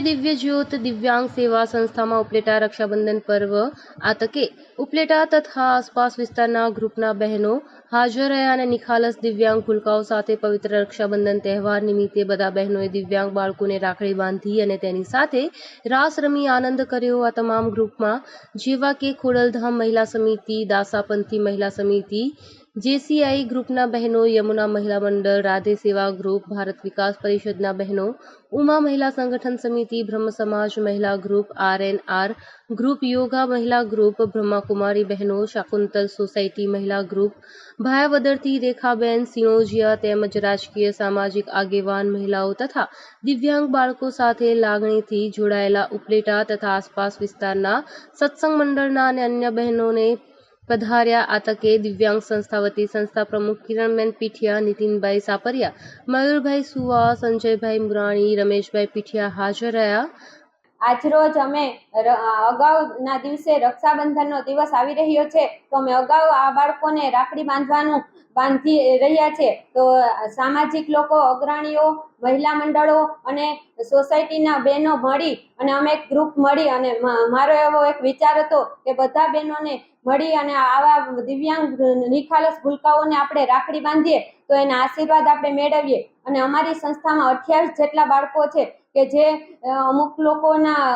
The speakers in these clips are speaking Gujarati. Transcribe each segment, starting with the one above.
દિવ્ય જ્યોત દિવ્યાંગ સેવા સંસ્થામાં ઉપલેટા રક્ષાબંધન પર્વ આ તકે ઉપલેટા તથા આસપાસ વિસ્તારના ગ્રુપના બહેનો હાજર રહ્યા અને નિખાલસ દિવ્યાંગ ભૂલકાઓ સાથે પવિત્ર રક્ષાબંધન તહેવાર નિમિત્તે બધા બહેનોએ દિવ્યાંગ બાળકોને રાખડી બાંધી અને તેની સાથે રાસ રમી આનંદ કર્યો આ તમામ ગ્રુપમાં જેવા કે ખોડલધામ મહિલા સમિતિ દાસાપંથી મહિલા સમિતિ જેસીઆઈ ગ્રુપના બહેનો, યમુના મહિલા મંડળ, રાધે સેવા ગ્રુપ, ભારત વિકાસ પરિષદના બહેનો, ઉમા મહિલા સંગઠન સમિતિ, બ્રહ્મ સમાજ મહિલા ગ્રુપ, આરએનઆર ગ્રુપ, યોગા મહિલા ગ્રુપ, બ્રહ્માકુમારી બહેનો, શાકુંતલ સોસાયટી મહિલા ગ્રુપ, ભાયાવદરથી રેખાબેન સિણોજિયા તેમજ રાજકીય સામાજિક આગેવાન મહિલાઓ તથા દિવ્યાંગ બાળકો સાથે લાગણીથી જોડાયેલા ઉપલેટા તથા આસપાસ વિસ્તારના સત્સંગ મંડળના અને અન્ય બહેનોને પધાર્યા. આ દિવ્યાંગ સંસ્થા વતી સંસ્થા પ્રમુખ કિરણબેન પીઠિયા, નીતિનભાઈ સાપરિયા, મયુરભાઈ સુવા, સંજયભાઈ મુરાણી, રમેશભાઈ પીઠિયા હાજર રહ્યા. આજરોજ અમે અગાઉના દિવસે રક્ષાબંધનનો દિવસ આવી રહ્યો છે. તો અમે અગાઉ આ બાળકોને રાખડી બાંધવાનું બાંધી રહ્યા છે. તો સામાજિક લોકો, અગ્રણીઓ મહિલા મંડળો અને સોસાયટીના બહેનો મળી અને અમે એક ગ્રુપ મળી અને મારો એવો એક વિચાર હતો કે બધા બહેનોને મળી અને આવા દિવ્યાંગ નિખાલસ ભૂલકાઓને આપણે રાખડી બાંધીએ તો એના આશીર્વાદ આપણે મેળવીએ. અને અમારી સંસ્થામાં અઠ્યાવીસ જેટલા બાળકો છે કે જે અમુક લોકોના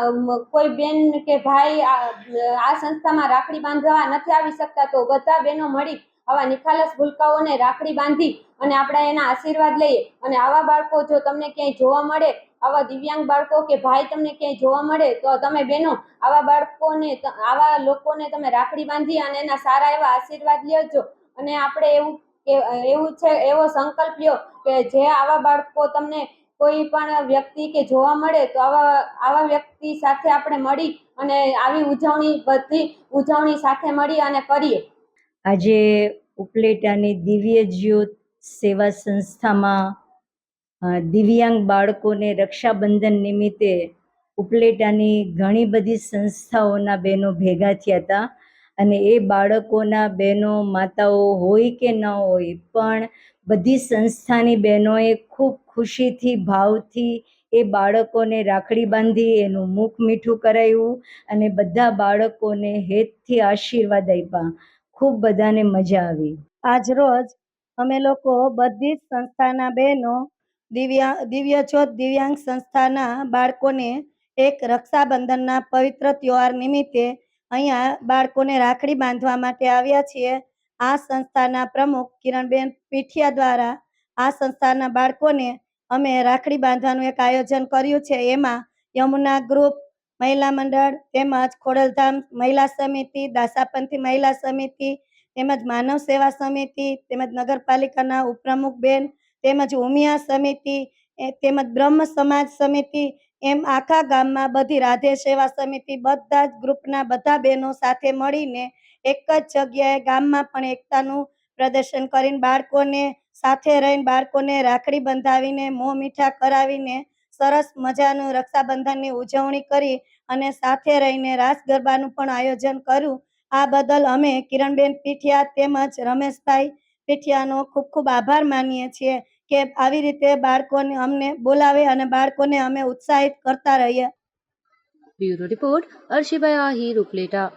કોઈ બેન કે ભાઈ આ સંસ્થામાં રાખડી બાંધવા નથી આવી શકતા તો બધા બહેનો મળી આવા નિખાલસ ભૂલકાઓને રાખડી બાંધી અને આપણે એના આશીર્વાદ લઈએ. અને આવા બાળકો જો તમને ક્યાંય જોવા મળે, આવા દિવ્યાંગ બાળકો કે ભાઈ તમને ક્યાંય જોવા મળે, તો તમે બહેનો આવા બાળકોને, આવા લોકોને તમે રાખડી બાંધી અને એના સારા એવા આશીર્વાદ લેજો અને આપણે એવું કે, એવું છે, એવો સંકલ્પ લ્યો કે જે આવા બાળકો તમને કોઈ પણ વ્યક્તિ કે જોવા મળે, તો આવા આવા વ્યક્તિ સાથે આપણે મળી અને આવી ઉજવણી બધી ઉજવણી સાથે મળી અને કરીએ. આજે ઉપલેટાની દિવ્ય જ્યોત સેવા સંસ્થામાં દિવ્યાંગ બાળકોને રક્ષાબંધન નિમિત્તે ઉપલેટાની ઘણી બધી સંસ્થાઓના બહેનો ભેગા થયા હતા. અને એ બાળકોના બહેનો માતાઓ હોય કે ન હોય, પણ બધી સંસ્થાની બહેનોએ ખૂબ ખુશીથી, ભાવથી એ બાળકોને રાખડી બાંધી, એનું મુખ મીઠું કરાવ્યું અને બધા બાળકોને હેતથી આશીર્વાદ આપ્યા. ખૂબ બધાને મજા આવી. આજ રોજ અમે લોકો બધી જ સંસ્થાના બહેનો, દિવ્યા, દિવ્યજ્યોત દિવ્યાંગ સંસ્થાના બાળકોને એક રક્ષાબંધનના પવિત્ર તહેવાર નિમિત્તે અહીંયા બાળકોને રાખડી બાંધવા માટે આવ્યા છીએ. આ સંસ્થાના પ્રમુખ કિરણબેન પીઠિયા દ્વારા આ સંસ્થાના બાળકોને અમે રાખડી બાંધવાનું એક આયોજન કર્યું છે. એમાં યમુના ગ્રુપ મહિલા મંડળ, તેમજ ખોડલધામ મહિલા સમિતિ, દાસાપંથી મહિલા સમિતિ, તેમજ માનવ સેવા સમિતિ, તેમજ નગરપાલિકાના ઉપપ્રમુખ બેન, તેમજ ઉમિયા સમિતિ તેમજ બ્રહ્મ સમાજ સમિતિ, એમ આખા ગામમાં બધી રાધે સેવા સમિતિ બધા જ ગ્રુપના બધા બહેનો સાથે મળીને એક જ જગ્યાએ ગામમાં પણ એકતાનું પ્રદર્શન કરીને બાળકોને સાથે રહીને બાળકોને રાખડી બંધાવીને, મોં મીઠા કરાવીને સરસ મજાનું રક્ષાબંધનની ઉજવણી કરી અને સાથે રહીને રાસ ગરબાનું પણ આયોજન કર્યું. આ બદલ અમે કિરણબેન પીઠિયા તેમજ રમેશભાઈ પીઠિયાનો ખૂબ ખૂબ આભાર માનીએ છીએ કે આવી રીતે બાળકોને અમને બોલાવે અને બાળકોને અમે ઉત્સાહિત કરતા રહીએ. Bureau report Arshibhai Ahir Upleta